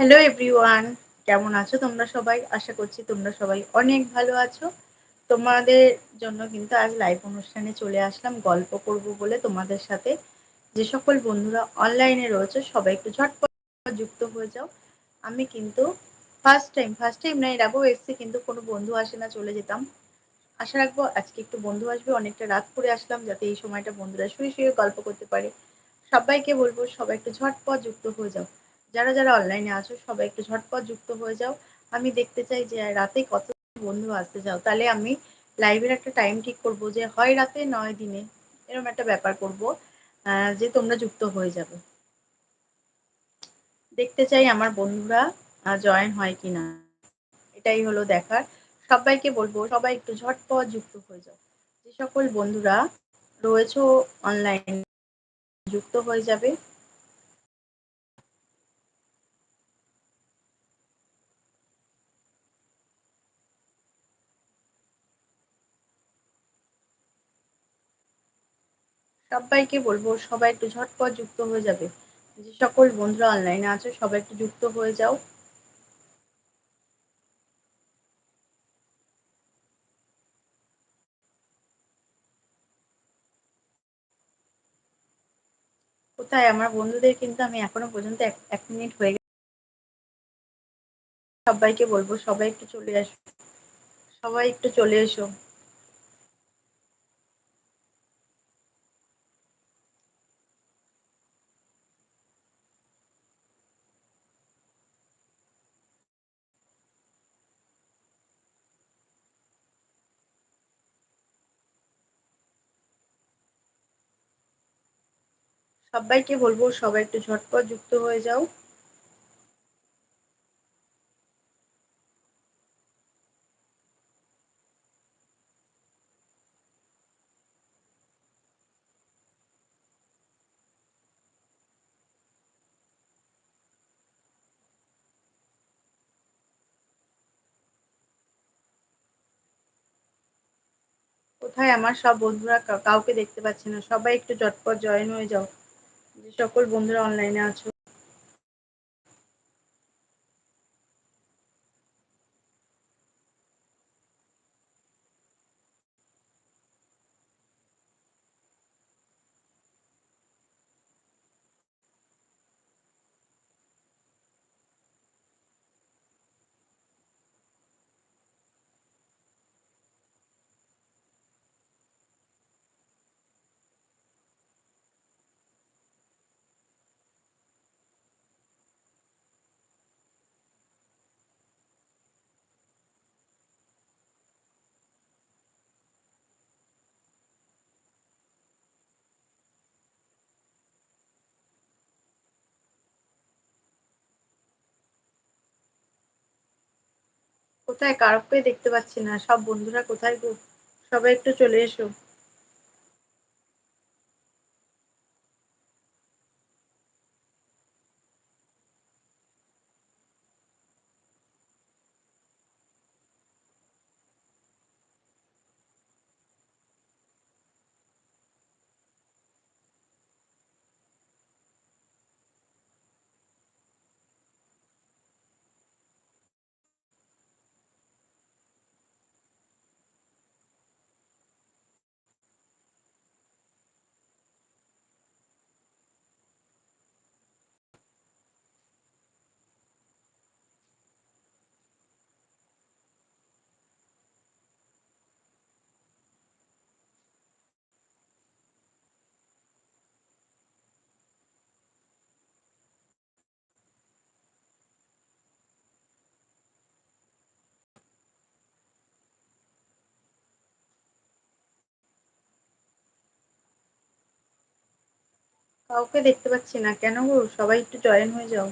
Hello everyone কেমন আছো তোমরা সবাই? আশা করছি তোমরা সবাই অনেক ভালো আছো। তোমাদের জন্য কিন্তু আজ লাইভ অনুষ্ঠানে চলে আসলাম, গল্প করব বলে তোমাদের সাথে। যে সকল বন্ধুরা অনলাইনে রয়েছে, সবাই একটু ঝটপট যুক্ত হয়ে যাও। আমি কিন্তু ফার্স্ট টাইম ফার্স্ট টাইম না আগেও এসছি, কিন্তু কোনো বন্ধু আসে না, চলে যেতাম। আশা রাখব আজকে একটু বন্ধু আসবে, অনেকটা রাত করে আসলাম, যাতে এই সময়টা বন্ধুরা শুয়ে শুয়ে গল্প করতে পারে। সবাইকে বলব, সবাই একটু ঝটপট যুক্ত হয়ে যাও। যারা যারা অনলাইনে আছো, সবাই একটু ঝটপট যুক্ত হয়ে যাও। আমি দেখতে চাই যে রাতে কত বন্ধু আসতে যাও তাহলে আমি লাইভের একটা টাইম ঠিক করব যে হয় রাতে, নয় দিনে। এরকম একটা ব্যাপার করব যে তোমরা যুক্ত হয়ে যাবে। দেখতে চাই আমার বন্ধুরা জয়েন হয় কিনা। এটাই হলো দেখার। সবাইকে বলব, সবাই একটু ঝটপট যুক্ত হয়ে যাও। যে সকল বন্ধুরা রয়েছে অনলাইন যুক্ত হয়ে যাবে। সবাইকে বলব, সবাই একটু ঝটপট যুক্ত হয়ে যাবে। যে সকল বন্ধুরা অনলাইনে আছে, সবাই একটু যুক্ত হয়ে যাও। কোথায়? আমার বন্ধুদের কিন্তু আমি এখনও পর্যন্ত এক মিনিট হয়ে গেছে। সবাইকে বলব, সবাই একটু চলে আসো। সবাই একটু চলে এসো। সবাইকে বলব, সবাই একটু ঝটপট যুক্ত হয়ে যাও। কোথায় আমার সব বন্ধুরা, কাউকে দেখতে পাচ্ছি না। সবাই একটু ঝটপট জয়েন হয়ে যাও। যে সকল বন্ধুরা অনলাইনে আছো কোথায় কারোকে দেখতে পাচ্ছি না। সব বন্ধুরা কোথায় গো? সবাই একটু চলে এসো। কাউকে দেখতে পাচ্ছি না। কেন গো? সবাই একটু জয়েন হয়ে যাও।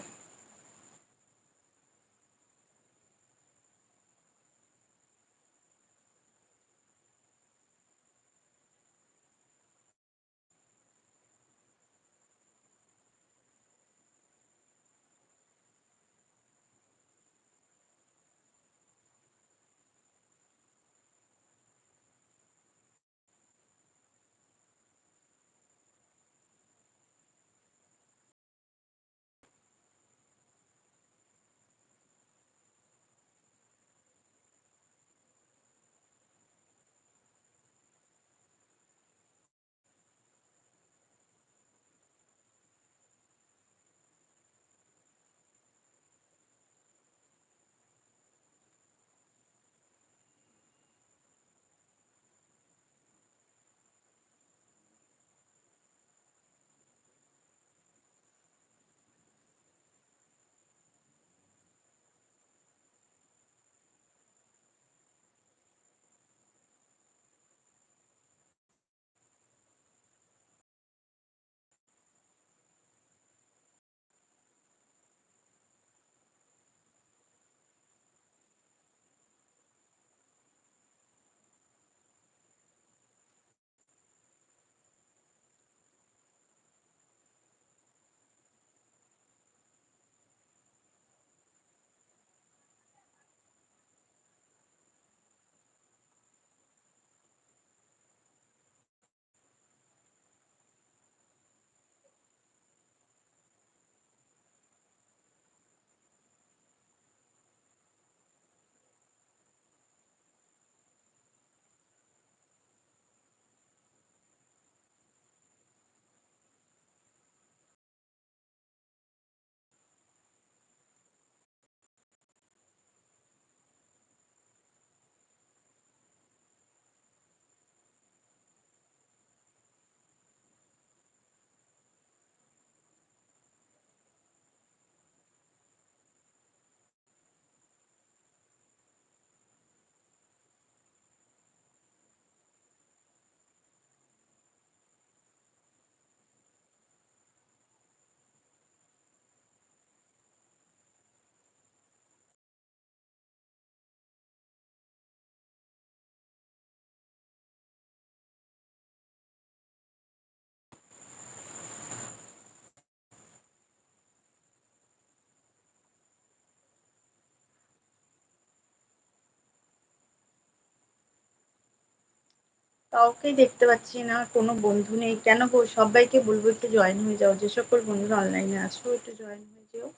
কাউকেই দেখতে পাচ্ছি না, কোনো বন্ধু নেই। কেন সবাইকে বলব একটু জয়েন হয়ে যাও। যে সকল বন্ধুরা অনলাইনে আছো, একটু জয়েন হয়ে যেও।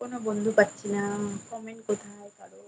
কোনো বন্ধু পাচ্ছি না কমেন্ট কোথায় কারও?